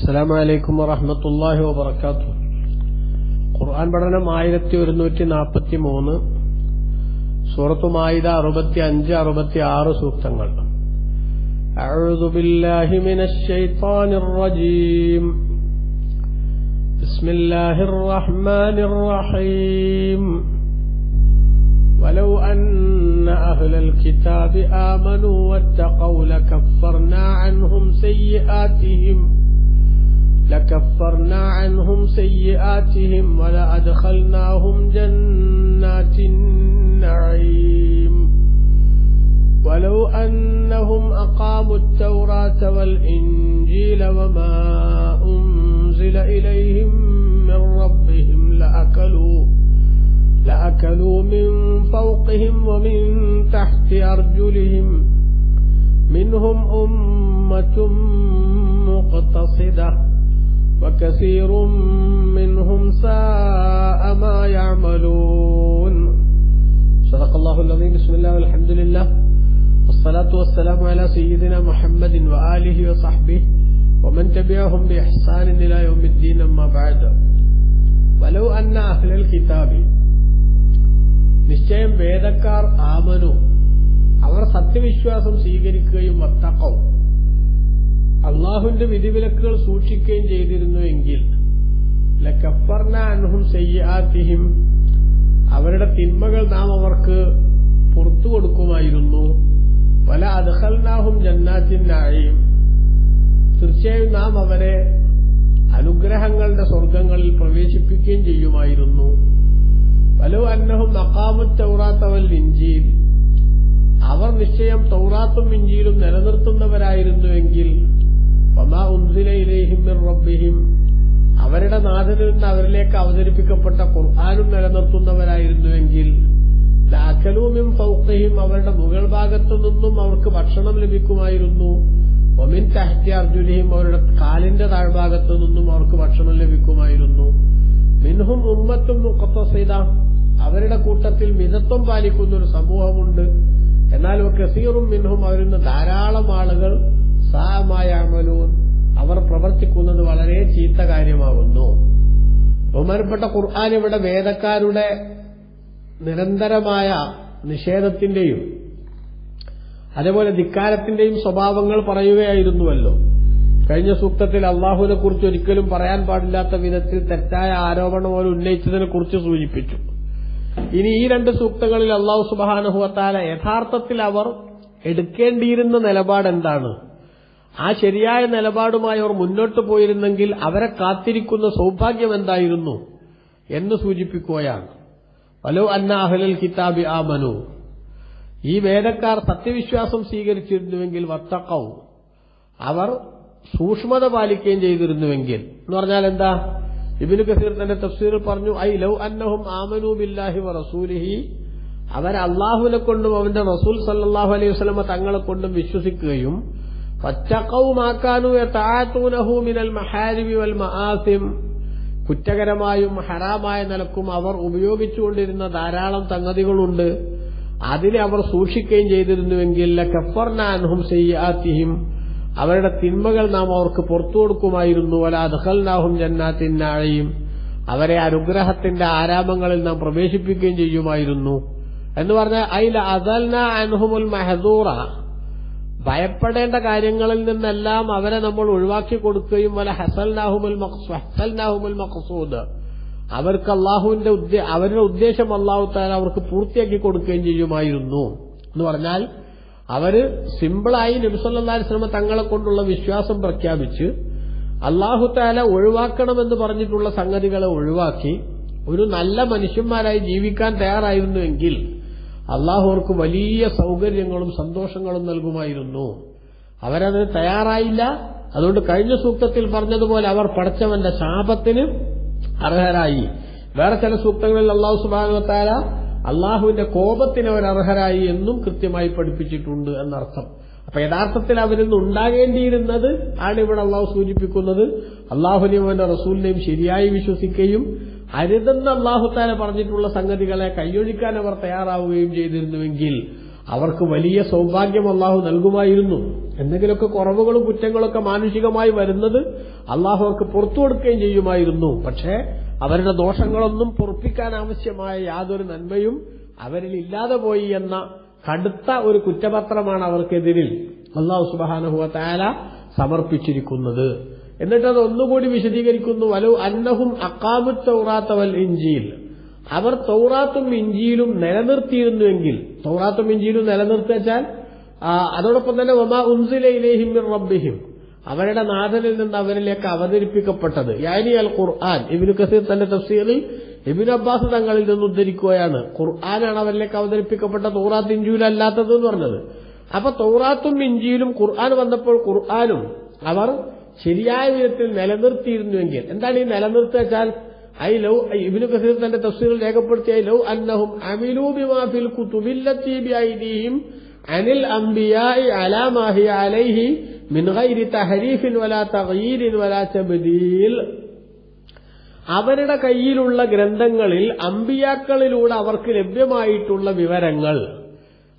അസ്സലാമു അലൈക്കും വറഹ്മത്തുള്ളാഹി വബറകാതുഹു ഖുർആൻ പഠനം ആയിരത്തി ഒരുന്നൂറ്റി നാൽപ്പത്തി മൂന്ന് സൂറത്തു മായിദ അറുപത്തി അഞ്ച് അറുപത്തി ആറ് സൂക്തങ്ങൾ أعوذ بالله من الشيطان الرجيم بسم الله الرحمن الرحيم ولو أن أهل الكتاب آمنوا واتقوا لكفرنا عنهم سيئاتهم لكفرنا عنهم سيئاتهم ولأدخلناهم جنات النعيم. ولو أنهم أقاموا التوراة والإنجيل وما أنزل إليهم من ربهم لأكلوا لأكلوا من فوقهم ومن تحت أرجلهم. منهم أمة مقتصدة. وكثير منهم ساء ما يعملون صدق الله العظيم بسم الله والحمد لله والصلاة والسلام على سيدنا محمد وآله وصحبه ومن تبعهم بإحسان إلى يوم الدين أما بعد ولو أن أهل الكتاب നിശ്ചയം വേദക്കാർ ആമനു അവർ സത്യവിശ്വാസം സ്വീകരിക്കുകയും വത്തക്കവും അള്ളാഹുവിന്റെ വിധിവിലക്കുകൾ സൂക്ഷിക്കുകയും ചെയ്തിരുന്നുവെങ്കിൽ ലക്കഫർന അൻഹും അവരുടെ തിന്മകൾ നാം അവർക്ക് പുറത്തു കൊടുക്കുമായിരുന്നു. പല അദ്ഹൽനാഹും ജന്നാത്തിനായും തീർച്ചയായും നാം അവരെ അനുഗ്രഹങ്ങളുടെ സ്വർഗങ്ങളിൽ പ്രവേശിപ്പിക്കുകയും ചെയ്യുമായിരുന്നു. വലോ അന്നഹും നക്കാമു ചൗറാത്തവൽ ഇഞ്ചിയിൽ അവർ നിശ്ചയം തൗറാത്തും ഇഞ്ചിയിലും നിലനിർത്തുന്നവരായിരുന്നുവെങ്കിൽ വമാ റബ്ബിഹിം. അവരുടെ നാഥനിൽ നിന്ന് അവരിലേക്ക് അവതരിപ്പിക്കപ്പെട്ട ഖുർആാനും നിലനിർത്തുന്നവരായിരുന്നുവെങ്കിൽ ലാക്കലൂമിം ഫൗക്കയും അവരുടെ മുകൾ ഭാഗത്തു നിന്നും അവർക്ക് ഭക്ഷണം ലഭിക്കുമായിരുന്നു. ഒമിൻ തഹ്റ്റി അർജുനയും അവരുടെ കാലിന്റെ താഴ്ഭാഗത്തു നിന്നും അവർക്ക് ഭക്ഷണം ലഭിക്കുമായിരുന്നു. മിൻഹും ഉമ്മത്തും മുക്കത്തസൈത അവരുടെ കൂട്ടത്തിൽ മിതത്വം പാലിക്കുന്ന ഒരു സമൂഹമുണ്ട്. എന്നാൽ കസീറും മിൻഹും അവരിൽ നിന്ന് ധാരാളം ആളുകൾ സാമായ അമലൂൻ അവർ പ്രവർത്തിക്കുന്നത് വളരെ ചീത്ത കാര്യമാകുന്നു ബഹുമാനപ്പെട്ട ഖുർആൻ ഇവിടെ വേദക്കാരുടെ നിരന്തരമായ നിഷേധത്തിന്റെയും അതേപോലെ ധിക്കാരത്തിന്റെയും സ്വഭാവങ്ങൾ പറയുകയായിരുന്നുവല്ലോ. കഴിഞ്ഞ സൂക്തത്തിൽ അള്ളാഹുവിനെ കുറിച്ച് ഒരിക്കലും പറയാൻ പാടില്ലാത്ത വിധത്തിൽ തെറ്റായ ആരോപണം അവർ ഉന്നയിച്ചതിനെ കുറിച്ച് സൂചിപ്പിച്ചു. ഇനി ഈ രണ്ട് സൂക്തങ്ങളിൽ അള്ളാഹു സുബാനുഹുവത്താല യഥാർത്ഥത്തിൽ അവർ എടുക്കേണ്ടിയിരുന്ന നിലപാട് എന്താണ് ആ ശരിയായ നിലപാടുമായി അവർ മുന്നോട്ട് പോയിരുന്നെങ്കിൽ അവരെ കാത്തിരിക്കുന്ന സൗഭാഗ്യം എന്തായിരുന്നു എന്ന് സൂചിപ്പിക്കുകയാണ്. വലോ അന്ന അഹലൽ കിതാബി ആ മനു ഈ വേദക്കാർ സത്യവിശ്വാസം സ്വീകരിച്ചിരുന്നുവെങ്കിൽ വത്തക്കവും അവർ സൂക്ഷ്മത പാലിക്കുകയും ചെയ്തിരുന്നുവെങ്കിൽ. എന്ന് പറഞ്ഞാൽ എന്താ? ഇബിന് കസീർ തന്റെ തഫ്സീറിൽ പറഞ്ഞു ഐ ലൗ അന്നഹും ആമനു ബില്ലാഹി റസൂലിഹി. അവർ അള്ളാഹുവിനെ കൊണ്ടും അവന്റെ റസൂൽ സല്ലാഹു അലൈഹി വസ്ലമ തങ്ങളെ കൊണ്ടും വിശ്വസിക്കുകയും മിനൽ മഹാരിബി വൽ മആസിം. കുറ്റകരമായും ഹറാമായ നിലക്കും അവർ ഉപയോഗിച്ചുകൊണ്ടിരുന്ന ധാരാളം സംഗതികളുണ്ട്. അതിനെ അവർ സൂക്ഷിക്കുകയും ചെയ്തിരുന്നുവെങ്കിൽ സയ്യാത്തിഹിം. അവരുടെ തിന്മകൾ നാം അവർക്ക് പുറത്തു കൊടുക്കുമായിരുന്നു. വല അദ്ഹൽനാഹും ജന്നാത്തിനാഴയും അവരെ അനുഗ്രഹത്തിന്റെ ആരാമങ്ങളിൽ നാം പ്രവേശിപ്പിക്കുകയും ചെയ്യുമായിരുന്നു. എന്ന് പറഞ്ഞാൽ അയില അദൽന അൻഹുമുൽ മെഹദൂറ. ഭയപ്പെടേണ്ട കാര്യങ്ങളിൽ നിന്നെല്ലാം അവരെ നമ്മൾ ഒഴിവാക്കി കൊടുക്കുകയും വല ഹസൽനാഹുമുൽ ഹസൽനാഹുമുൽ മഖസൂദ്. അവർക്ക് അള്ളാഹുവിന്റെ അവരുടെ ഉദ്ദേശം അള്ളാഹു താല അവർക്ക് പൂർത്തിയാക്കി കൊടുക്കുകയും ചെയ്യുമായിരുന്നു. എന്ന് പറഞ്ഞാൽ അവർ സിമ്പിളായി നബിസല്ലാഹി ശ്രമ തങ്ങളെ കൊണ്ടുള്ള വിശ്വാസം പ്രഖ്യാപിച്ച് അള്ളാഹു താല ഒഴിവാക്കണമെന്ന് പറഞ്ഞിട്ടുള്ള സംഗതികളെ ഒഴിവാക്കി ഒരു നല്ല മനുഷ്യന്മാരായി ജീവിക്കാൻ തയ്യാറായിരുന്നുവെങ്കിൽ അള്ളാഹു അവർക്ക് വലിയ സൗകര്യങ്ങളും സന്തോഷങ്ങളും നൽകുമായിരുന്നു. അവരതിന് തയ്യാറായില്ല. അതുകൊണ്ട് കഴിഞ്ഞ സൂക്തത്തിൽ പറഞ്ഞതുപോലെ അവർ പഠിച്ചവന്റെ ശാപത്തിന് അർഹരായി. വേറെ ചില സൂക്തങ്ങളിൽ അള്ളാഹു സുബാനുവത്താല അള്ളാഹുവിന്റെ കോപത്തിന് അവർ അർഹരായി എന്നും കൃത്യമായി പഠിപ്പിച്ചിട്ടുണ്ട് എന്നർത്ഥം. അപ്പൊ യഥാർത്ഥത്തിൽ അവരിൽ നിന്ന് ഉണ്ടാകേണ്ടിയിരുന്നത് ആണ് ഇവിടെ അള്ളാഹു സൂചിപ്പിക്കുന്നത്. അള്ളാഹുനെയും അവന്റെ റസൂലിനെയും ശരിയായി വിശ്വസിക്കുകയും അരുതെന്ന് അള്ളാഹുത്താല പറഞ്ഞിട്ടുള്ള സംഗതികളെ കൈയൊഴിക്കാൻ അവർ തയ്യാറാവുകയും ചെയ്തിരുന്നുവെങ്കിൽ അവർക്ക് വലിയ സൗഭാഗ്യം അള്ളാഹു നൽകുമായിരുന്നു. എന്തെങ്കിലുമൊക്കെ കുറവുകളും കുറ്റങ്ങളൊക്കെ മാനുഷികമായി വരുന്നത് അള്ളാഹു അവർക്ക് പുറത്തു കൊടുക്കുകയും ചെയ്യുമായിരുന്നു. പക്ഷേ അവരുടെ ദോഷങ്ങളൊന്നും പൊറപ്പിക്കാൻ ആവശ്യമായ യാതൊരു നന്മയും അവരിൽ ഇല്ലാതെ പോയി എന്ന കടുത്ത ഒരു കുറ്റപത്രമാണ് അവർക്കെതിരിൽ അള്ളാഹു സുബാനഹുവ താല സമർപ്പിച്ചിരിക്കുന്നത്. എന്നിട്ട് അത് ഒന്നുകൂടി വിശദീകരിക്കുന്നു. വലു അന്നഹും അക്കാമു തൗറാത്ത വൽ ഇഞ്ചിയിൽ അവർ തൗറാത്തും ഇഞ്ചിയിലും നിലനിർത്തിയിരുന്നുവെങ്കിൽ തൗറാത്തും ഇഞ്ചിയിലും നിലനിർത്തിച്ചാൽ അതോടൊപ്പം തന്നെ ഒമാ ഉൻസിലയിലേഹിം റബ്ബിഹിം. അവരുടെ നാഥനിൽ നിന്ന് അവരിലേക്ക് അവതരിപ്പിക്കപ്പെട്ടത്. യാനി അൽ ഖുർആൻ. ഇബിനു കസീർ തന്റെ തഫ്സീറിൽ ഇബിൻ അബ്ബാസ് തങ്ങളിൽ നിന്ന് ഉദ്ധരിക്കുകയാണ്. ഖുർആനാണ് അവരിലേക്ക് അവതരിപ്പിക്കപ്പെട്ട തൗറാത്ത് ഇഞ്ചിയിലല്ലാത്തത് എന്ന് പറഞ്ഞത്. അപ്പൊ തൗറാത്തും ഇഞ്ചിയിലും ഖുർആൻ വന്നപ്പോൾ ഖുർആാനും അവർ ശരിയായ വിധത്തിൽ നിലനിർത്തിയിരുന്നുവെങ്കിൽ. എന്താണ് ഈ നിലനിർത്തുക വെച്ചാൽ? ഐ ലൗ ഇബിനു കസീർ തന്റെ തഫ്സീറിൽ രേഖപ്പെടുത്തിയ ഐ ലൗ അന്നഹും അമിലൂ ബിമാ ഫിൽ കുതുബില്ലത്തി ബിഐദിഹിം അനിൽ അംബിയായി അലാമാഹി അലൈഹി മിൻ ഗൈരി തഹരീഫിൻ വലാ തഹീരിൻ വലാ ചബദീൽ അവരുടെ കയ്യിലുള്ള ഗ്രന്ഥങ്ങളിൽ അമ്പിയാക്കളിലൂടെ അവർക്ക് ലഭ്യമായിട്ടുള്ള വിവരങ്ങൾ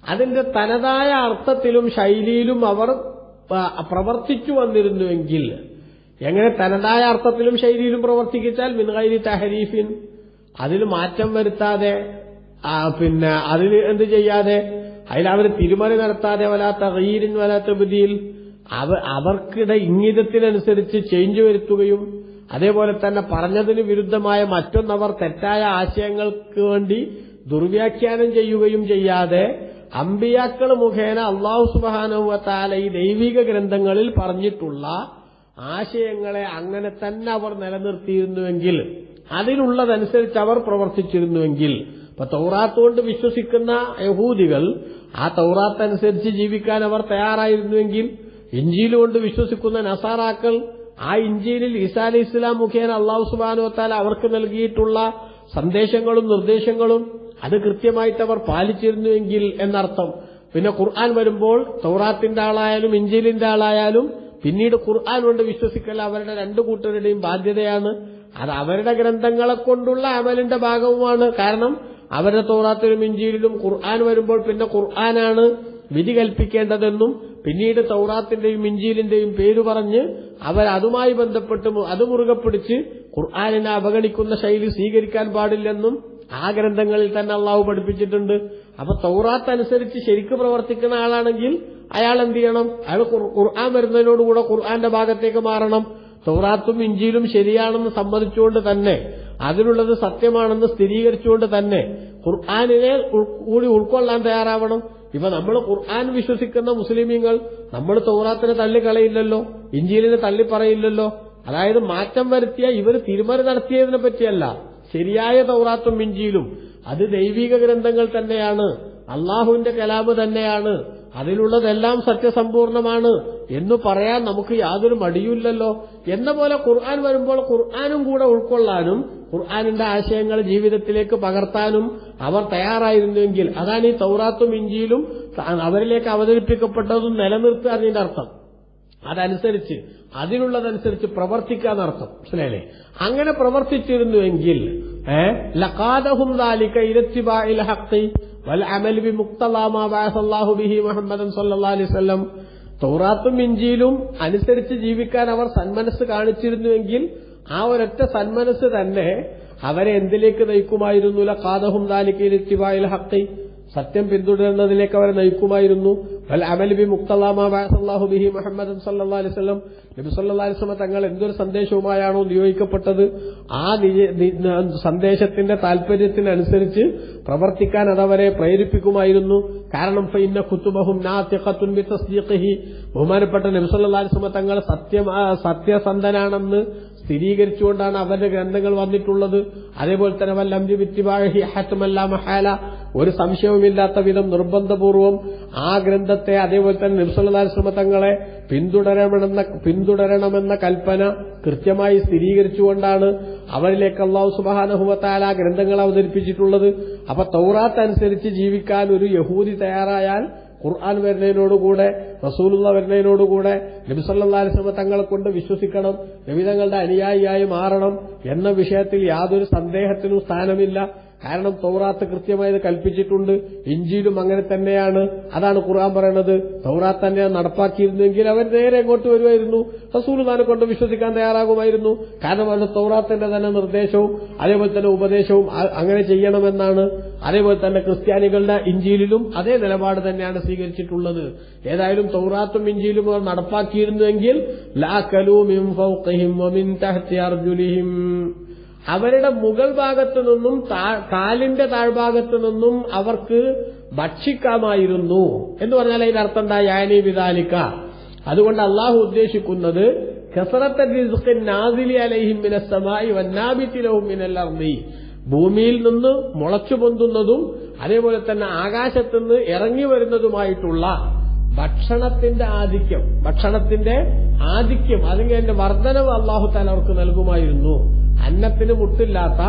അതിന്റെ തനതായ അർത്ഥത്തിലും ശൈലിയിലും അവർ പ്രവർത്തിച്ചു വന്നിരുന്നുവെങ്കിൽ എങ്ങനെ തനതായ അർത്ഥത്തിലും ശൈലിയിലും പ്രവർത്തിക്കിച്ചാൽ മിൻകൈരി തഹരീഫിൻ അതിൽ മാറ്റം വരുത്താതെ പിന്നെ അതിൽ എന്ത് ചെയ്യാതെ അതിൽ അവർ തിരുമറി നടത്താതെ വലാത്ത റീരിൻ വലാത്ത ബുദ്ധിയിൽ അവ അവർക്കിടെ ഇംഗിതത്തിനനുസരിച്ച് ചേഞ്ച് വരുത്തുകയും അതേപോലെ തന്നെ പറഞ്ഞതിന് വിരുദ്ധമായ മറ്റൊന്നവർ തെറ്റായ ആശയങ്ങൾക്ക് വേണ്ടി ദുർവ്യാഖ്യാനം ചെയ്യുകയും ചെയ്യാതെ അമ്പിയാക്കൾ മുഖേന അള്ളാഹു സുബാനുവത്താല ഈ ദൈവിക ഗ്രന്ഥങ്ങളിൽ പറഞ്ഞിട്ടുള്ള ആശയങ്ങളെ അങ്ങനെ തന്നെ അവർ നിലനിർത്തിയിരുന്നുവെങ്കിൽ അതിനുള്ളതനുസരിച്ച് അവർ പ്രവർത്തിച്ചിരുന്നുവെങ്കിൽ ഇപ്പൊ തൗറാത്ത് കൊണ്ട് വിശ്വസിക്കുന്ന യഹൂദികൾ ആ തൗറാത്ത് അനുസരിച്ച് ജീവിക്കാൻ അവർ തയ്യാറായിരുന്നുവെങ്കിൽ ഇഞ്ചിയിൽ കൊണ്ട് വിശ്വസിക്കുന്ന നസാറാക്കൾ ആ ഇഞ്ചിയിലിൽ ഈസാ അലി ഇസ്ലാം മുഖേന അള്ളാഹു സുബാനുവത്താല അവർക്ക് നൽകിയിട്ടുള്ള സന്ദേശങ്ങളും നിർദ്ദേശങ്ങളും അത് കൃത്യമായിട്ട് അവർ പാലിച്ചിരുന്നുവെങ്കിൽ എന്നർത്ഥം. പിന്നെ ഖുർആൻ വരുമ്പോൾ തൗറാത്തിന്റെ ആളായാലും ഇഞ്ചിലിന്റെ ആളായാലും പിന്നീട് ഖുർആൻ കൊണ്ട് വിശ്വസിക്കൽ അവരുടെ രണ്ടു കൂട്ടരുടെയും ബാധ്യതയാണ്. അത് അവരുടെ ഗ്രന്ഥങ്ങളെ കൊണ്ടുള്ള അമലിന്റെ ഭാഗവുമാണ്. കാരണം അവരുടെ തൗറാത്തിലും ഇഞ്ചിയിലും ഖുർആൻ വരുമ്പോൾ പിന്നെ ഖുർആനാണ് വിധി കൽപ്പിക്കേണ്ടതെന്നും പിന്നീട് തൗറാത്തിന്റെയും ഇഞ്ചിയിലിന്റെയും പേര് പറഞ്ഞ് അവർ അതുമായി ബന്ധപ്പെട്ട് അത് മുറുകെ പിടിച്ച് ഖുർആാനിനെ അവഗണിക്കുന്ന ശൈലി സ്വീകരിക്കാൻ പാടില്ലെന്നും ആ ഗ്രന്ഥങ്ങളിൽ തന്നെ അള്ളാഹു പഠിപ്പിച്ചിട്ടുണ്ട്. അപ്പൊ തൗറാത്ത് അനുസരിച്ച് ശരിക്ക് പ്രവർത്തിക്കുന്ന ആളാണെങ്കിൽ അയാൾ എന്ത് ചെയ്യണം? അയാൾ ഖുർആൻ വരുന്നതിനോടുകൂടെ ഖുർആന്റെ ഭാഗത്തേക്ക് മാറണം. തൗറാത്തും ഇഞ്ചിയിലും ശരിയാണെന്ന് സമ്മതിച്ചുകൊണ്ട് തന്നെ അതിലുള്ളത് സത്യമാണെന്ന് സ്ഥിരീകരിച്ചുകൊണ്ട് തന്നെ ഖുർആാനിനെ കൂടി ഉൾക്കൊള്ളാൻ തയ്യാറാവണം. ഇപ്പൊ നമ്മൾ ഖുർആൻ വിശ്വസിക്കുന്ന മുസ്ലിമീങ്ങൾ നമ്മൾ തൗറാത്തിനെ തള്ളിക്കളയില്ലല്ലോ ഇഞ്ചിയിലിനെ തള്ളിപ്പറയില്ലല്ലോ. അതായത് മാറ്റം വരുത്തിയ ഇവർ തിരുമറി നടത്തിയതിനെ പറ്റിയല്ല. ശരിയായ തൗറാത്തും മിഞ്ചിയിലും അത് ദൈവിക ഗ്രന്ഥങ്ങൾ തന്നെയാണ്. അള്ളാഹുവിന്റെ കലാമ് തന്നെയാണ്. അതിലുള്ളതെല്ലാം സത്യസമ്പൂർണമാണ് എന്ന് പറയാൻ നമുക്ക് യാതൊരു മടിയുമില്ലല്ലോ. എന്ന പോലെ ഖുർആൻ വരുമ്പോൾ ഖുർആാനും കൂടെ ഉൾക്കൊള്ളാനും ഖുർആാനിന്റെ ആശയങ്ങൾ ജീവിതത്തിലേക്ക് പകർത്താനും അവർ തയ്യാറായിരുന്നുവെങ്കിൽ അതാണ് ഈ തൗറാത്തും ഇഞ്ചിയിലും അവരിലേക്ക് അവതരിപ്പിക്കപ്പെട്ടതും നിലനിർത്തുക അതിന്റെ അർത്ഥം. അതനുസരിച്ച് അതിനുള്ളതനുസരിച്ച് പ്രവർത്തിക്കാന്നർത്ഥം മനസ്സിലായില്ലേ? അങ്ങനെ പ്രവർത്തിച്ചിരുന്നുവെങ്കിൽ ലഖാദഹും ദാലിക വൽ ബി മുക്തലാമാ ബിഹി മുഹമ്മദൻ ഇഞ്ചിയിലും അനുസരിച്ച് ജീവിക്കാൻ അവർ സന്മനസ് കാണിച്ചിരുന്നുവെങ്കിൽ ആ ഒരൊറ്റ സന്മനസ് തന്നെ അവരെ എന്തിലേക്ക് നയിക്കുമായിരുന്നു? ലഖാദഹും ദാലിക ഇരത്തിബാഇൽ ഹഖി സത്യം പിന്തുടരുന്നതിലേക്ക് അവരെ നയിക്കുമായിരുന്നു. വൽ അമൽ ബി ബിഹി മുഹമ്മദ് സല്ലാ അലിസ്ലം നബി സല്ലാ അലിസ്ലമ തങ്ങൾ എന്തൊരു സന്ദേശവുമായാണോ നിയോഗിക്കപ്പെട്ടത്? ആ സന്ദേശത്തിന്റെ താല്പര്യത്തിനനുസരിച്ച് പ്രവർത്തിക്കാൻ അതവരെ പ്രേരിപ്പിക്കുമായിരുന്നു. കാരണം ഫൈന്ന കുത്തുബഹും ബഹുമാനപ്പെട്ട നബി സല്ലാ തങ്ങൾ സത്യം സത്യസന്ധനാണെന്ന് സ്ഥിരീകരിച്ചുകൊണ്ടാണ് അവരുടെ ഗ്രന്ഥങ്ങൾ വന്നിട്ടുള്ളത്. അതേപോലെ തന്നെ വല്ലംജി വിത്തിബാഹി ഹത്തുമല്ല മഹാല. ഒരു സംശയവുമില്ലാത്ത വിധം നിർബന്ധപൂർവം ആ ഗ്രന്ഥത്തെ അതേപോലെ തന്നെ നിർസലതാശ്രമത്തങ്ങളെ പിന്തുടരണമെന്ന പിന്തുടരണമെന്ന കൽപ്പന കൃത്യമായി സ്ഥിരീകരിച്ചുകൊണ്ടാണ് അവരിലേക്ക് അള്ളാഹു സുബാനഹുമത്താൽ ആ ഗ്രന്ഥങ്ങൾ അവതരിപ്പിച്ചിട്ടുള്ളത്. അപ്പൊ തൗറാത്ത് അനുസരിച്ച് ജീവിക്കാൻ ഒരു യഹൂദി തയ്യാറായാൽ ഖുർആൻ വരുന്നതിനോടുകൂടെ റസൂലുള്ള വരുന്നതിനോടുകൂടെ നബിസല്ലാ അലിസ്ലമ തങ്ങളെ കൊണ്ട് വിശ്വസിക്കണം നബി തങ്ങളുടെ അനുയായിയായി മാറണം എന്ന വിഷയത്തിൽ യാതൊരു സന്ദേഹത്തിനും സ്ഥാനമില്ല. കാരണം തൗറാത്ത് കൃത്യമായത് കൽപ്പിച്ചിട്ടുണ്ട്. ഇഞ്ചിയിലും അങ്ങനെ തന്നെയാണ്. അതാണ് ഖുർആൻ പറയുന്നത് തൗറാത്ത് തന്നെ നടപ്പാക്കിയിരുന്നെങ്കിൽ അവർ നേരെ ഇങ്ങോട്ട് വരുമായിരുന്നു. റസൂലുദാനെ കൊണ്ട് വിശ്വസിക്കാൻ തയ്യാറാകുമായിരുന്നു. കാരണം അവരുടെ തൗറാത്തിന്റെ തന്നെ നിർദ്ദേശവും അതേപോലെ തന്നെ ഉപദേശവും അങ്ങനെ ചെയ്യണമെന്നാണ്. അതേപോലെ തന്നെ ക്രിസ്ത്യാനികളുടെ ഇഞ്ചിയിലും അതേ നിലപാട് തന്നെയാണ് സ്വീകരിച്ചിട്ടുള്ളത്. ഏതായാലും തൗറാത്തും ഇഞ്ചിയിലും അവർ നടപ്പാക്കിയിരുന്നുവെങ്കിൽ ലാ കലൂ മിൻ ഫൗഖിഹിം വമിൻ അർജുലിഹിം. അവരുടെ മുകൾ ഭാഗത്തു നിന്നും കാലിന്റെ താഴ്ഭാഗത്തു നിന്നും അവർക്ക് ഭക്ഷിക്കാമായിരുന്നു എന്ന് പറഞ്ഞാൽ അതിന്റെ അർത്ഥം എന്താ? യാനി വിദാലിക്ക അതുകൊണ്ട് അള്ളാഹു ഉദ്ദേശിക്കുന്നത് ഭൂമിയിൽ നിന്ന് മുളച്ചു പൊന്തുന്നതും അതേപോലെ തന്നെ ആകാശത്തു നിന്ന് ഇറങ്ങി വരുന്നതുമായിട്ടുള്ള ഭക്ഷണത്തിന്റെ ആധിക്യം ഭക്ഷണത്തിന്റെ ആധിക്യം അല്ലെങ്കിൽ അതിന്റെ വർധനവ് അള്ളാഹു താല അവർക്ക് നൽകുമായിരുന്നു. അന്നത്തിന് മുട്ടില്ലാത്ത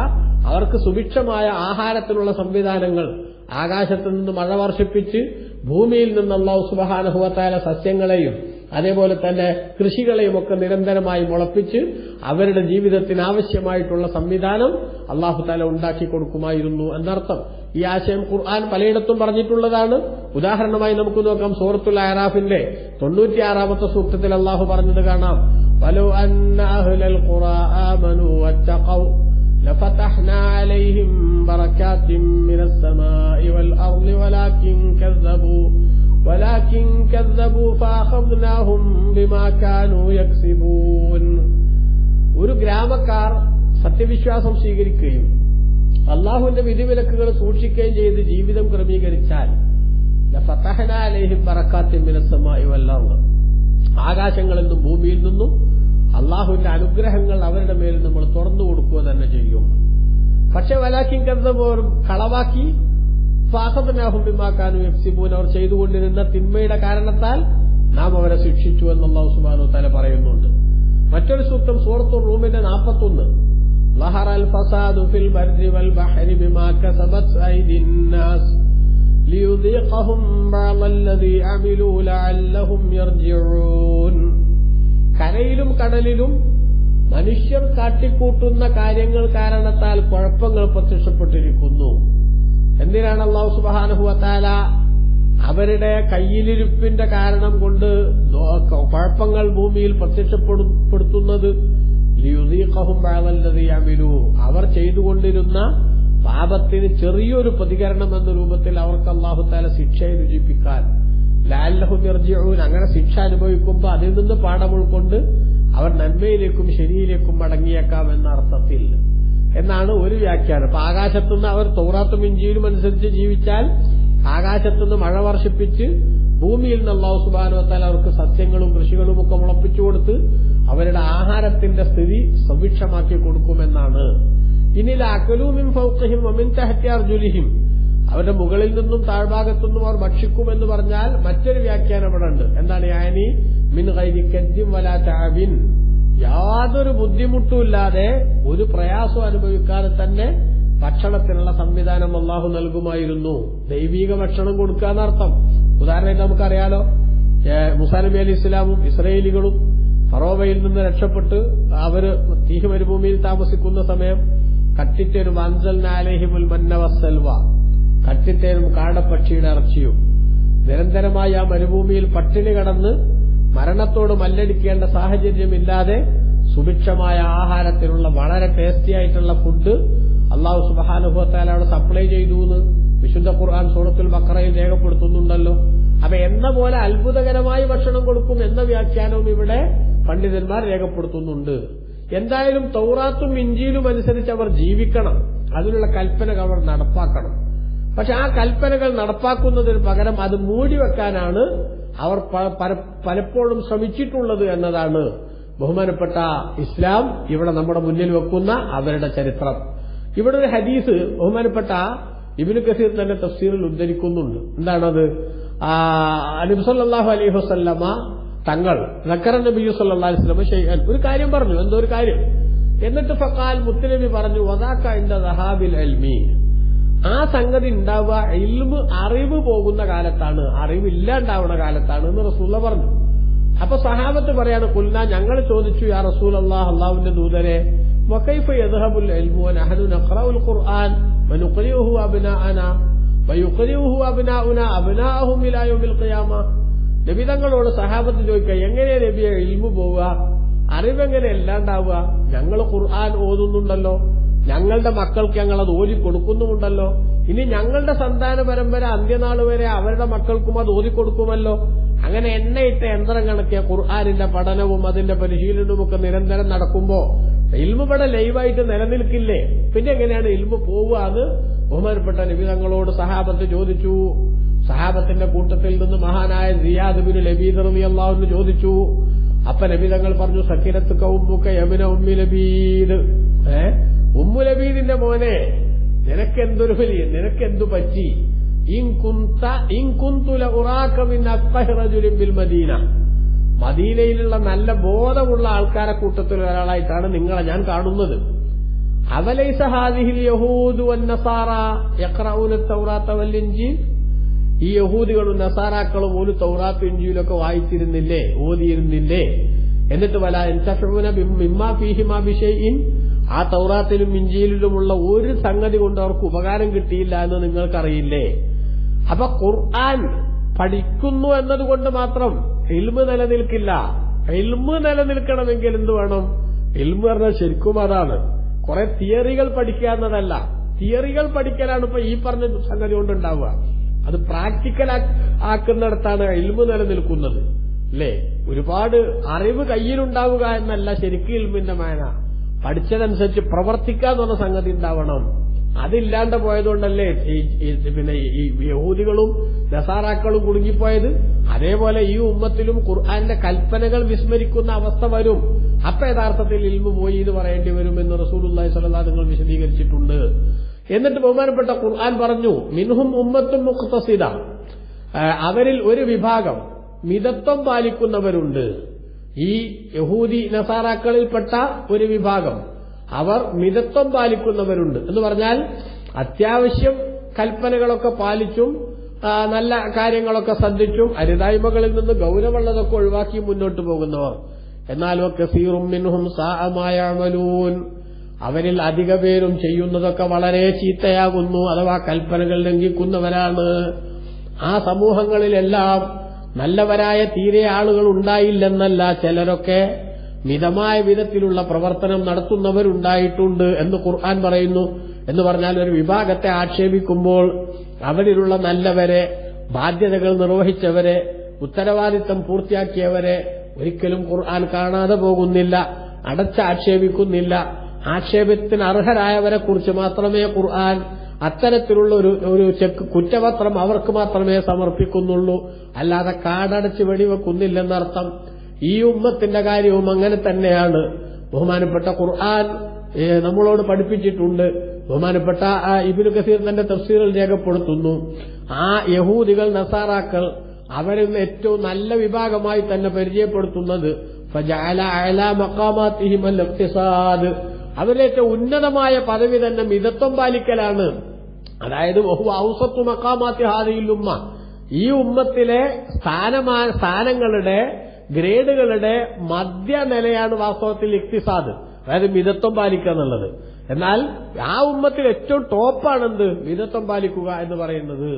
അവർക്ക് സുഭിക്ഷമായ ആഹാരത്തിനുള്ള സംവിധാനങ്ങൾ. ആകാശത്തു നിന്ന് മഴ വർഷിപ്പിച്ച് ഭൂമിയിൽ നിന്ന് അള്ളാഹു സുബഹാനുഭവത്തായ സസ്യങ്ങളെയും അതേപോലെ തന്നെ കൃഷികളെയും ഒക്കെ നിരന്തരമായി മുളപ്പിച്ച് അവരുടെ ജീവിതത്തിന് ആവശ്യമായിട്ടുള്ള സംവിധാനം അള്ളാഹു താല ഉണ്ടാക്കി കൊടുക്കുമായിരുന്നു എന്നർത്ഥം. ഈ ആശയം ഖുർആൻ പലയിടത്തും പറഞ്ഞിട്ടുള്ളതാണ്. ഉദാഹരണമായി നമുക്ക് നോക്കാം സൂറത്തുൽ അറാഫിന്റെ തൊണ്ണൂറ്റിയാറാമത്തെ സൂക്തത്തിൽ അള്ളാഹു പറഞ്ഞത് കാണാം. ولو أن أهل القرى آمنوا واتقوا لفتحنا عليهم بركات من السماء والأرض ولكن كذبوا ولكن كذبوا فأخذناهم بما كانوا يكسبون ഒരു ഗ്രാമക്കാർ സത്യവിശ്വാസം സ്വീകരിക്കുകയും അള്ളാഹുവിന്റെ വിധിവിലക്കുകൾ സൂക്ഷിക്കുകയും ചെയ്ത് ജീവിതം ക്രമീകരിച്ചാൽ ലഫതഹ്ന അലൈഹിം ബറക്കാത്തിൻ മിനസ്സമാഇ വൽ-അർദ്. ആകാശങ്ങളിൽ നിന്നും ഭൂമിയിൽ നിന്നും അള്ളാഹുവിന്റെ അനുഗ്രഹങ്ങൾ അവരുടെ മേൽ നമ്മൾ തുറന്നു കൊടുക്കുക തന്നെ ചെയ്യും പക്ഷെ വലാക്കിൻ കരുതപോർ കളവാക്കി ഫാഹബനാഹുബിമാക്കാനും എഫ്സിബൂൻ അവർ ചെയ്തുകൊണ്ടിരുന്ന തിന്മയുടെ കാരണത്താൽ നാം അവരെ ശിക്ഷിച്ചു എന്നുള്ള ഉസ്മാനു തല പറയുന്നുണ്ട് മറ്റൊരു സൂക്തം സൂറത്തു റൂമിന്റെ നാൽപ്പത്തൊന്ന് ظهر الفساد في البر والبحر بما كسبت أيدي الناس ليذيقهم بعض الذي عملوا لعلهم يرجعون കരയിലും കടലിലും മനുഷ്യർ കാട്ടിക്കൂട്ടുന്ന കാര്യങ്ങൾ കാരണത്താൽ കുഴപ്പങ്ങൾ പ്രത്യക്ഷപ്പെട്ടിരിക്കുന്നു എന്തിനാണ് അള്ളാഹു സുബാനുഹുവത്താല അവരുടെ കയ്യിലിരിപ്പിന്റെ കാരണം കൊണ്ട് കുഴപ്പങ്ങൾ ഭൂമിയിൽ പ്രത്യക്ഷപ്പെടുത്തുന്നത്. അവർ ചെയ്തുകൊണ്ടിരുന്ന പാപത്തിന് ചെറിയൊരു പ്രതികരണം എന്ന രൂപത്തിൽ അവർക്ക് അള്ളാഹു താല ശിക്ഷയെ രുചിപ്പിക്കാൻ ലാലഹും ഇർജിഊൻ അങ്ങനെ ശിക്ഷ അനുഭവിക്കുമ്പോൾ അതിൽ നിന്ന് പാഠം ഉൾക്കൊണ്ട് അവർ നന്മയിലേക്കും ശരിയിലേക്കും മടങ്ങിയേക്കാം എന്ന അർത്ഥത്തിൽ എന്നാണ് ഒരു വ്യാഖ്യാനം. അപ്പൊ ആകാശത്തുനിന്ന് അവർ തോറാത്തും ഇഞ്ചിയിലും അനുസരിച്ച് ജീവിച്ചാൽ ആകാശത്തുനിന്ന് മഴ വർഷിപ്പിച്ച് ഭൂമിയിൽ നിന്ന് അള്ളാഹു സുബാനുവത്താൽ അവർക്ക് സസ്യങ്ങളും കൃഷികളും ഒക്കെ മുളപ്പിച്ചു കൊടുത്ത് അവരുടെ ആഹാരത്തിന്റെ സ്ഥിതി സവിക്ഷമാക്കി കൊടുക്കുമെന്നാണ്. ഇനി ലാക്കലൂമിൻ ഫൗക്കഹിം അമിൻ തഹത്തി അർജുലിഹിം. അവരുടെ മുകളിൽ നിന്നും താഴ്ഭാഗത്തുനിന്നും അവർ ഭക്ഷിക്കുമെന്ന് പറഞ്ഞാൽ മറ്റൊരു വ്യാഖ്യാനം ഇവിടെ ഉണ്ട്. എന്താണ് യാനി? മിൻ കൈരിക്കജ്ജിം വലാ ചാബിൻ യാതൊരു ബുദ്ധിമുട്ടുമില്ലാതെ ഒരു പ്രയാസവും അനുഭവിക്കാതെ തന്നെ ഭക്ഷണത്തിനുള്ള സംവിധാനം അള്ളാഹു നൽകുമായിരുന്നു. ദൈവീക ഭക്ഷണം കൊടുക്കുക എന്നർത്ഥം. ഉദാഹരണമായിട്ട് നമുക്കറിയാലോ മുസാനബി അലി ഇസ്ലാമും ഇസ്രയേലികളും ഫറോവയിൽ നിന്ന് രക്ഷപ്പെട്ട് അവർ തീഹ് മരുഭൂമിയിൽ താമസിക്കുന്ന സമയം കട്ടിറ്റൊരു അൻസൽ നാലേഹിമുൽ മന്നവസൽവ കട്ടിത്തേനും കാടപ്പക്ഷിയുടെ ഇറച്ചിയും. നിരന്തരമായി ആ മരുഭൂമിയിൽ പട്ടിണി കടന്ന് മരണത്തോട് മല്ലടിക്കേണ്ട സാഹചര്യമില്ലാതെ സുഭിക്ഷമായ ആഹാരത്തിനുള്ള വളരെ ടേസ്റ്റി ആയിട്ടുള്ള ഫുഡ് അള്ളാഹു സുബഹാനുഭവത്താൽ അവിടെ സപ്ലൈ ചെയ്തു എന്ന് വിശുദ്ധ ഖുർആൻ സൂറത്തുൽ ബക്കറയിൽ രേഖപ്പെടുത്തുന്നുണ്ടല്ലോ. അപ്പൊ എന്ന പോലെ അത്ഭുതകരമായി ഭക്ഷണം കൊടുക്കും എന്ന വ്യാഖ്യാനവും ഇവിടെ പണ്ഡിതന്മാർ രേഖപ്പെടുത്തുന്നുണ്ട്. എന്തായാലും തൗറാത്തും ഇഞ്ചിയിലും അനുസരിച്ച് അവർ ജീവിക്കണം. അതിനുള്ള കൽപ്പനകൾ അവർ നടപ്പാക്കണം. പക്ഷെ ആ കൽപ്പനകൾ നടപ്പാക്കുന്നതിന് പകരം അത് മൂടിവെക്കാനാണ് അവർ പലപ്പോഴും ശ്രമിച്ചിട്ടുള്ളത് എന്നതാണ് ബഹുമാനപ്പെട്ട ഇസ്ലാം ഇവിടെ നമ്മുടെ മുന്നിൽ വെക്കുന്ന അവരുടെ ചരിത്രം. ഇവിടെ ഒരു ഹദീസ് ബഹുമാനപ്പെട്ട ഇബിനു കസീർ തന്നെ തഫ്സീറിൽ ഉദ്ധരിക്കുന്നുണ്ട്. എന്താണത്? അലിബ്സല്ലാഹു അലൈഹി വസല്ലമ തങ്ങൾ നക്കറ നബി സല്ലാ ഷെയ്ഖൻ ഒരു കാര്യം പറഞ്ഞു എന്തോ ഒരു കാര്യം. എന്നിട്ട് ഫക്കാൽ മുത്തനബി പറഞ്ഞു വദാക്ക ഇന്റെ ദഹാബിൽ അൽമീ ആ സംഗതി ഉണ്ടാവുക ഇൽമ് അറിവ് പോകുന്ന കാലത്താണ് അറിവില്ലാണ്ടാവുന്ന കാലത്താണ് എന്ന് റസൂല പറഞ്ഞു അപ്പൊ സഹാബത്ത് പറയാണ് കുൽന ഞങ്ങൾ ചോദിച്ചു യാ റസൂൽ അള്ളാഹ് അള്ളാഹുവിന്റെ ദൂതരെ وكيف يذهب العلم ونحن نقرأ القرآن ونقرئه أبناءنا ويقرئه أبناؤنا أبناءهم إلى يوم القيامة നബി തങ്ങളോട് സഹാബത്ത് ചോദിക്കുക എങ്ങനെയാ നബിയെ ഇൽമു പോവുക അറിവെങ്ങനെ അല്ലാണ്ടാവുക ഞങ്ങൾ ഖുർആൻ ഓതുന്നുണ്ടല്ലോ ഞങ്ങളുടെ മക്കൾക്ക് ഞങ്ങൾ അത് ഓതി കൊടുക്കുന്നുമുണ്ടല്ലോ. ഇനി ഞങ്ങളുടെ സന്താന പരമ്പര അന്ത്യനാൾ വരെ അവരുടെ മക്കൾക്കും അത് ഓതി കൊടുക്കുമല്ലോ. അങ്ങനെ എണ്ണയിട്ട യന്ത്രം കണക്കിയ ഖുർആാനിന്റെ പഠനവും അതിന്റെ പരിശീലനവും ഒക്കെ നിരന്തരം നടക്കുമ്പോ ഇൽമു ഇവിടെ ലൈവായിട്ട് നിലനിൽക്കില്ലേ? പിന്നെ എങ്ങനെയാണ് ഇൽമു പോവുക അത് ബഹുമാനപ്പെട്ട നബി തങ്ങളോട് സഹാബത്ത് ചോദിച്ചു. സഹാബത്തിന്റെ കൂട്ടത്തിൽ നിന്ന് മഹാനായ സിയാദ് ബിൻ ലബീദ് റബി അള്ളാഹുന്ന് ചോദിച്ചു. അപ്പൊ നബി തങ്ങൾ പറഞ്ഞു സക്കിരത്ത് കൗമുക്ക യമിന ഉമ്മി ലബീദ്. ഏ? ഉമ്മു ലബീദിന്റെ മോനെ നിനക്കെന്തൊരു വലിയ നിനക്കെന്തു പറ്റി? മദീന. മദീനയിലുള്ള നല്ല ബോധമുള്ള ആൾക്കാരെ കൂട്ടത്തിൽ ഒരാളായിട്ടാണ് നിങ്ങളെ ഞാൻ കാണുന്നത്. അവലൈസ ഈ യഹൂദികളും നസാറാക്കളും ഒരു തൗറാത്ത് ഇഞ്ചിയിലൊക്കെ വായിച്ചിരുന്നില്ലേ ഓതിയിരുന്നില്ലേ? എന്നിട്ട് വല എൻതഫൂന ബിമ്മാ ഫീഹിമാ ബിഷൈഇൻ ആ തൗറാത്തിലും ഇഞ്ചിയിലുമുള്ള ഒരു സംഗതി കൊണ്ട് അവർക്ക് ഉപകാരം കിട്ടിയില്ല എന്ന് നിങ്ങൾക്കറിയില്ലേ? അപ്പൊ ഖുർആൻ പഠിക്കുന്നു എന്നതുകൊണ്ട് മാത്രം ഇൽമ് നിലനിൽക്കില്ല. ഇൽമ് നിലനിൽക്കണമെങ്കിൽ എന്ത് വേണം? ഇൽമ് പറഞ്ഞാൽ ശരിക്കും അതാണ്. കുറെ തിയറികൾ പഠിക്കുക എന്നതല്ല. തിയറികൾ പഠിക്കലാണ് ഇപ്പൊ ഈ പറഞ്ഞ സംഗതി കൊണ്ടുണ്ടാവുക അത് പ്രാക്ടിക്കൽ ആക്കുന്നിടത്താണ് ഇൽമ് നിലനിൽക്കുന്നത്. അല്ലേ? ഒരുപാട് അറിവ് കയ്യിലുണ്ടാവുക എന്നല്ല ശരിക്കും ഇൽമിന്റെ മേന. പഠിച്ചതനുസരിച്ച് പ്രവർത്തിക്കുക എന്നുള്ള സംഗതി ഉണ്ടാവണം. അതില്ലാണ്ട് പോയതുകൊണ്ടല്ലേ പിന്നെ ഈ യഹൂദികളും ദസാറാക്കളും കുടുങ്ങിപ്പോയത്? അതേപോലെ ഈ ഉമ്മത്തിലും ഖുർആന്റെ കൽപ്പനകൾ വിസ്മരിക്കുന്ന അവസ്ഥ വരും. അപ്പൊ യഥാർത്ഥത്തിൽ ഇൽമു പോയി എന്ന് പറയേണ്ടി വരും എന്ന് റസൂലുള്ളാഹി സ്വല്ലല്ലാഹു നിങ്ങൾ വിശദീകരിച്ചിട്ടുണ്ട്. എന്നിട്ട് ബഹുമാനപ്പെട്ട ഖുർആൻ പറഞ്ഞു മിൻഹും ഉമ്മത്തും മുഖ്തസിദ. അവരിൽ ഒരു വിഭാഗം മിതത്വം പാലിക്കുന്നവരുണ്ട്. ഈ യഹൂദി നസാറാക്കളിൽപ്പെട്ട ഒരു വിഭാഗം. അവർ മിതത്വം പാലിക്കുന്നവരുണ്ട്. എന്ന് പറഞ്ഞാൽ അത്യാവശ്യം കൽപ്പനകളൊക്കെ പാലിച്ചും നല്ല കാര്യങ്ങളൊക്കെ ശ്രദ്ധിച്ചും അരുതായ്മകളിൽ നിന്ന് ഗൗരവമുള്ളതൊക്കെ ഒഴിവാക്കി മുന്നോട്ട് പോകുന്നവർ. എന്നാലോ കസീറും മിൻഹും സാഹമായാമലൂൻ അവരിൽ അധിക പേരും ചെയ്യുന്നതൊക്കെ വളരെ ചീത്തയാകുന്നു അഥവാ കൽപ്പനകൾ ലംഘിക്കുന്നവരാണ്. ആ സമൂഹങ്ങളിലെല്ലാം നല്ലവരായ തീരെ ആളുകൾ ഉണ്ടായില്ലെന്നല്ല ചിലരൊക്കെ മിതമായ വിധത്തിലുള്ള പ്രവർത്തനം നടത്തുന്നവരുണ്ടായിട്ടുണ്ട് എന്ന് ഖുർആൻ പറയുന്നു. എന്ന് പറഞ്ഞാൽ ഒരു വിഭാഗത്തെ ആക്ഷേപിക്കുമ്പോൾ അവരിലുള്ള നല്ലവരെ ബാധ്യതകൾ നിർവഹിച്ചവരെ ഉത്തരവാദിത്തം പൂർത്തിയാക്കിയവരെ ഒരിക്കലും ഖുർആൻ കാണാതെ പോകുന്നില്ല അടച്ചാക്ഷേപിക്കുന്നില്ല. ആക്ഷേപത്തിന് അർഹരായവരെ കുറിച്ച് മാത്രമേ ഖുർആൻ അത്തരത്തിലുള്ള ഒരു ഒരു ചെക്ക് കുറ്റപത്രം അവർക്ക് മാത്രമേ സമർപ്പിക്കുന്നുള്ളൂ. അല്ലാതെ കാടടച്ച് വെടിവെക്കുന്നില്ലെന്നർത്ഥം ഈ ഉമ്മത്തിന്റെ കാര്യവും അങ്ങനെ തന്നെയാണ്. ബഹുമാനപ്പെട്ട ഖുർആൻ നമ്മളോട് പഠിപ്പിച്ചിട്ടുണ്ട്. ബഹുമാനപ്പെട്ട ഇബിനു കസീർ തന്റെ തഫ്സീറിൽ രേഖപ്പെടുത്തുന്നു. ആ യഹൂദികൾ നസാറാക്കൾ അവരിൽ നിന്ന് ഏറ്റവും നല്ല വിഭാഗമായി തന്നെ പരിചയപ്പെടുത്തുന്നത് അവരിലേറ്റവും ഉന്നതമായ പദവി തന്നെ മിതത്വം പാലിക്കലാണ്. അതായത് ബഹു ഔസത്തു മക്കാമാത്തി ഹാദിയിലുമ്മ ഈ ഉമ്മത്തിലെ സ്ഥാനമാ സ്ഥാനങ്ങളുടെ ഗ്രേഡുകളുടെ മധ്യനിലയാണ് വാസ്തവത്തിൽ ഇക്തിസാദ്. അതായത് മിതത്വം പാലിക്കുക എന്നുള്ളത്. എന്നാൽ ആ ഉമ്മത്തിൽ ഏറ്റവും ടോപ്പാണെന്ത്? മിതത്വം പാലിക്കുക എന്ന് പറയുന്നത്.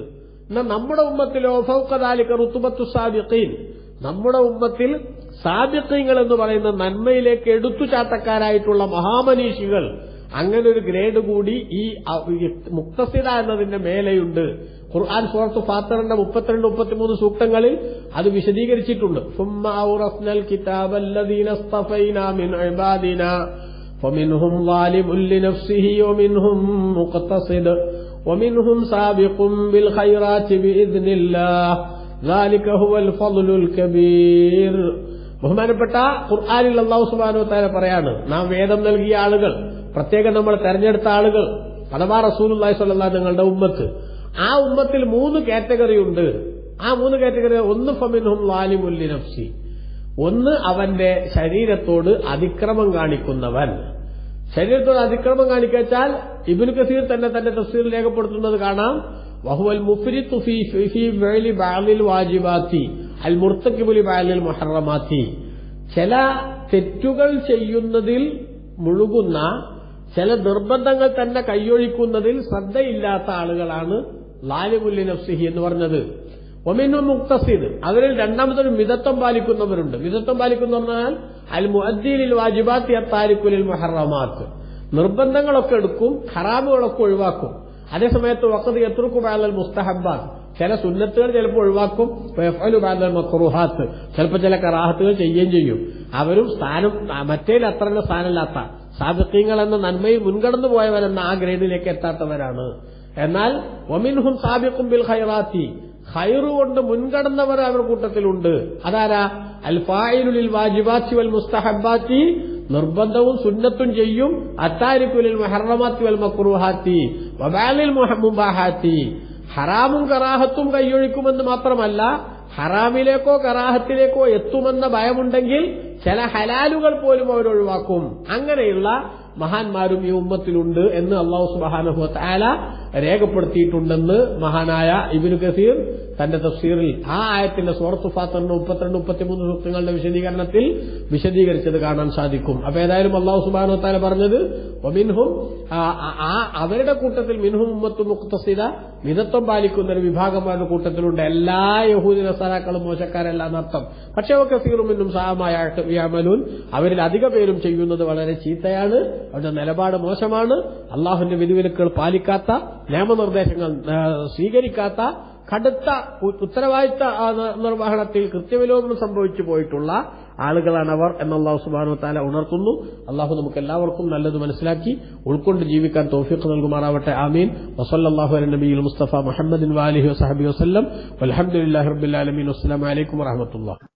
എന്നാൽ നമ്മുടെ ഉമ്മത്തിലോ ഫൗക്കദാലിക്ക റുത്തുബത്തു സാബിഖീൻ. നമ്മുടെ ഉമ്മത്തിൽ സാബിഖീങ്ങൾ എന്ന് പറയുന്ന നന്മയിലേക്ക് എടുത്തുചാട്ടക്കാരായിട്ടുള്ള മഹാമനീഷികൾ അങ്ങനെ ഒരു ഗ്രേഡ് കൂടി ഈ മുക്തസിത എന്നതിന്റെ മേലെയുണ്ട് ഖുർആൻ സൂറത്ത് ഫാത്തറിന്റെ മുപ്പത്തിരണ്ട് മുപ്പത്തിമൂന്ന് സൂക്തങ്ങളിൽ അത് വിശദീകരിച്ചിട്ടുണ്ട് فمنهم ظالم لنفسه ومنهم مقتصد ومنهم سابق بالخيرات بإذن الله ذلك هو الفضل الكبير ബഹുമാനപ്പെട്ട ഖുർആാനിൽ അള്ളാഹു സുബാനു താര പറയാണ് നാം വേദം നൽകിയ ആളുകൾ പ്രത്യേകം നമ്മൾ തെരഞ്ഞെടുത്ത ആളുകൾ അഥവാ റസൂലുല്ലാഹി സ്വല്ലാ നിങ്ങളുടെ ഉമ്മത്ത്. ആ ഉമ്മത്തിൽ മൂന്ന് കാറ്റഗറി ഉണ്ട്. ആ മൂന്ന് കാറ്റഗറി ഒന്ന് ഫമിൻഹും ലാലിമുല്ലി നഫ്സി ഒന്ന് അവന്റെ ശരീരത്തോട് അതിക്രമം കാണിക്കുന്നവൻ. ശരീരത്തോട് അതിക്രമം കാണിക്കാച്ചാൽ ഇബിൻ കസീർ തന്നെ തന്റെ തഫ്സീർ രേഖപ്പെടുത്തുന്നത് കാണാം. വഹുവൽ മുഫരി ഫീ ഫീ ഫിഅലി ബഅലിൽ വാജിബാത്തി അൽ മുർത്തക്കിബുലി ബാലിൽ മുഹറമാത്തി. ചില തെറ്റുകൾ ചെയ്യുന്നതിൽ മുഴുകുന്ന ചില നിർബന്ധങ്ങൾ തന്നെ കൈയൊഴിക്കുന്നതിൽ ശ്രദ്ധയില്ലാത്ത ആളുകളാണ് ലാലിമുല്ലി നഫ്സിഹി എന്ന് പറഞ്ഞത്. ഒമിനു മുക്തസീദ് അവരിൽ രണ്ടാമതൊരു മിതത്വം പാലിക്കുന്നവരുണ്ട്. മിതത്വം പാലിക്കുന്ന പറഞ്ഞാൽ അൽ മുഅദ്ദീലിൽ വാജിബാത്തി അത്താരിക്കുലിൽ മുഹറമാത്ത്. നിർബന്ധങ്ങളൊക്കെ എടുക്കും ഖറാബുകളൊക്കെ ഒഴിവാക്കും. അതേസമയത്ത് വക്കത് എത്രക്കു ബാലൽ മുസ്തഹബാത്ത് ചില സുന്നത്തുകൾ ചിലപ്പോൾ ഒഴിവാക്കും. ബാലൽ ചിലപ്പോൾ ചില കറാഹത്തുകൾ ചെയ്യുകയും ചെയ്യും. അവരും സ്ഥാനം മറ്റേൽ അത്ര സ്ഥാനമില്ലാത്ത സാബിക്കീങ്ങൾ എന്ന നന്മയിൽ മുൻകടന്നു പോയവരെന്ന ആ ഗ്രേഡിലേക്ക് എത്താത്തവരാണ്. എന്നാൽ ഒമിൻഹും സാബിക്കും ബിൽ ഖൈറാത്തി ഖൈറു കൊണ്ട് മുൻകടന്നവർ അവരുടെ കൂട്ടത്തിലുണ്ട്. അതാരാ? അൽഫായിലുലിൽ വാജിബാത്തി വൽ മുസ്തഹബാത്തി നിർബന്ധവും സുന്നത്തും ചെയ്യും. അത്താരിക്കുലിൽ മെഹറമാത്തി വൽ മക്രൂഹാത്തി വബാലിൽ മുബാഹാത്തി. ഹറാമും കറാഹത്തും കൈയൊഴിക്കുമെന്ന് മാത്രമല്ല ഹറാമിലേക്കോ കറാഹത്തിലേക്കോ എത്തുമെന്ന ഭയമുണ്ടെങ്കിൽ ചില ഹലാലുകൾ പോലും അവരൊഴിവാക്കും. അങ്ങനെയുള്ള മഹാന്മാരും ഈ ഉമ്മത്തിലുണ്ട് എന്ന് അള്ളാഹു സുബാനഹു താല രേഖപ്പെടുത്തിയിട്ടുണ്ടെന്ന് മഹാനായ ഇബിനു കസീർ തന്റെ തഫ്സീറിൽ ആ ആയത്തിന്റെ സൂറത്ത് ഫാത്തറിന്റെ മുപ്പത്തിരണ്ട് മുപ്പത്തിമൂന്ന് സൂക്തങ്ങളുടെ വിശദീകരണത്തിൽ വിശദീകരിച്ചത് കാണാൻ സാധിക്കും. അപ്പൊ ഏതായാലും അള്ളാഹു സുബാനു പറഞ്ഞത് മിൻഹും ആ അവരുടെ കൂട്ടത്തിൽ മിൻഹും ഉമ്മത്ത് മുക്തസിത മിതത്വം പാലിക്കുന്ന ഒരു വിഭാഗം അവരുടെ കൂട്ടത്തിലുണ്ട്. എല്ലാ യഹൂദി നസാരാക്കളും മോശക്കാരല്ല എന്നർത്ഥം. പക്ഷേ ഒക്കെ സീറുമിന്നും സഹമായ വ്യാമലൂൻ അവരിൽ അധിക പേരും ചെയ്യുന്നത് വളരെ ചീത്തയാണ്. അവരുടെ നിലപാട് മോശമാണ്. അള്ളാഹുവിന്റെ വിധിവിലക്കുകൾ പാലിക്കാത്ത നിയമനിർദ്ദേശങ്ങൾ സ്വീകരിക്കാത്ത കടുത്ത ഉത്തരവാദിത്ത നിർവഹണത്തിൽ കൃത്യവിലോപനം സംഭവിച്ചു പോയിട്ടുള്ള ആളുകളാണ് അവർ എന്ന് അള്ളാഹു സുബാനു താല ഉണർത്തുന്നു. അള്ളാഹു നമുക്ക് എല്ലാവർക്കും നല്ലത് മനസ്സിലാക്കി ഉൾക്കൊണ്ട് ജീവിക്കാൻ തോഫിക്ക് നൽകുമാറാവട്ടെ. ആമീൻ. വസല്ലാഹു നബി മുസ്തഫ മുഹമ്മദിൻ വാലിഹി വസഹബി വസ്ലം അലഹമുല്ലാ റബ്ബുലമീൻ വസ്സലാം വലൈക്കും വറഹമത്തുള്ള